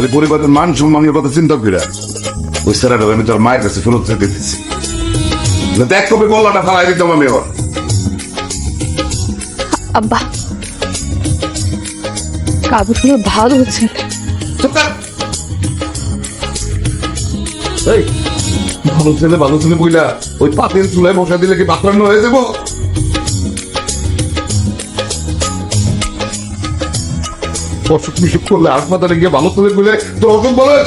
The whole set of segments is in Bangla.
খালি পরিবারের মান সম্মানের কথা চিন্তা করে ওই স্যারের আমি তোর মায়ের কাছে ফেরত দিচ্ছি দেখ কবে গল্লাটা ফেলাই দিতাম আমি ওর আব্বা কাগজগুলো ভালো হচ্ছে। ভালো ছেলে ভালো ছেলে বইলা ওই পাতের চুলায় বসা দিলে কি পাত্রান্ন হয়ে যাব? অসুখ বিসুখ করলে হাসপাতালে গিয়ে ভালো ছেলে বলে তোর অসুখ ভালো হয়ে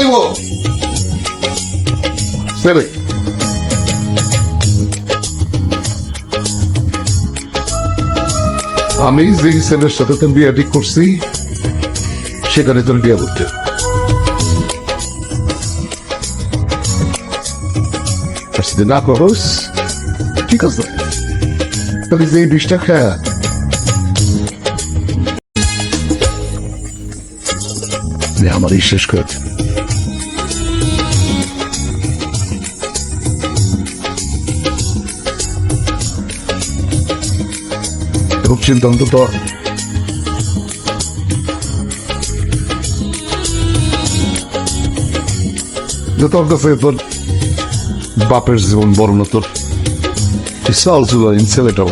আমি যে ছেলের সাথে তোর বিয়ে ঠিক করছি, সেখানে তোর বিয়ে করতে। না করস, ঠিক আছে। তাহলে যে বিষটা খায় আমার এই শেষ করে দে। খুব চিন্তা অন্তত যে তোর কাছে তোর বাপের জীবন না তোর চাল চুল ছেলেটাও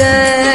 day.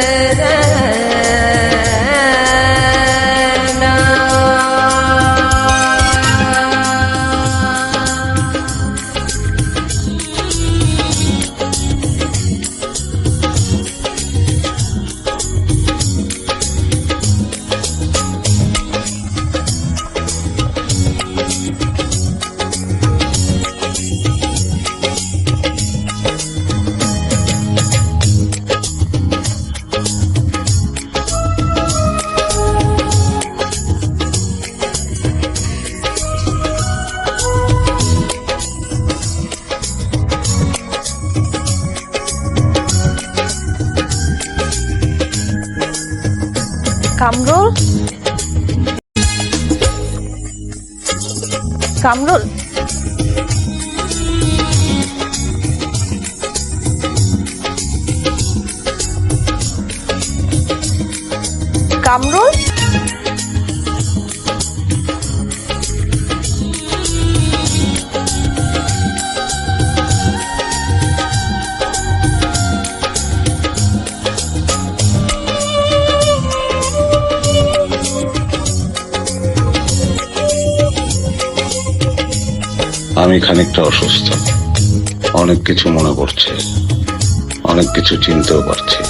কামরুল? কামরুল? কামরুল? আমি খানিকটা অসুস্থ। অনেক কিছু মনে পড়ছে। অনেক কিছু চিনতেও পারছি।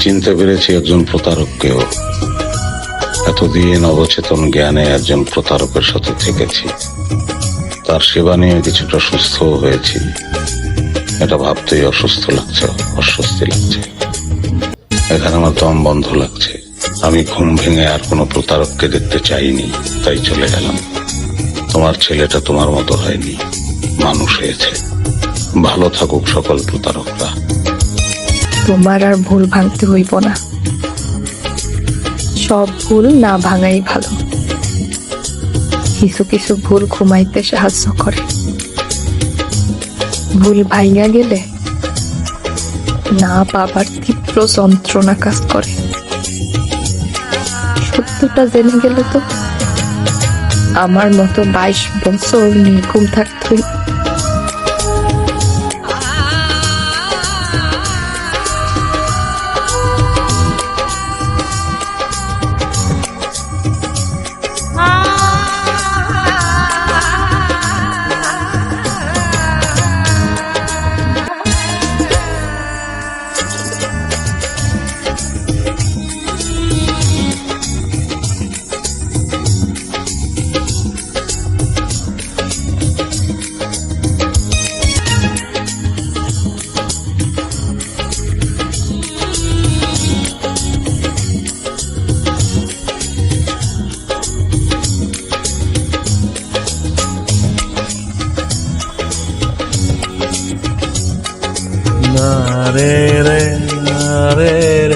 চিনতে পেরেছি একজন প্রতারককেও। এতদিন অবচেতন জ্ঞানে একজন প্রতারকের সাথে থেকেছি। তার সেবা নিয়ে কিছুটা সুস্থও হয়েছি। এটা ভাবতেই অসুস্থ লাগছে, অস্বস্তি লাগছে। এখানে আমার দম বন্ধ লাগছে। আমি ঘুম ভেঙে আর কোনো প্রতারককে দেখতে চাইনি, তাই চলে গেলাম। তোমার ছেলেটা তোমার মতো হয়নি। মানুষ হয়েছে। ভালো থাকুক সকল প্রতারকরা। তোমার আর ভুল ভাঙতে হইব না। সব ভুল না ভাঙাই ভালো। কিছু কিছু ভুল ঘুমাইতে সাহায্য করে। ভুল ভাইয়া গেলে না পাবার তীব্র যন্ত্রণা কাজ করে। সত্যটা জেনে গেলে তো আমার মতো বাইশ বছর নির্ঘুম na, re, re, na, re, re.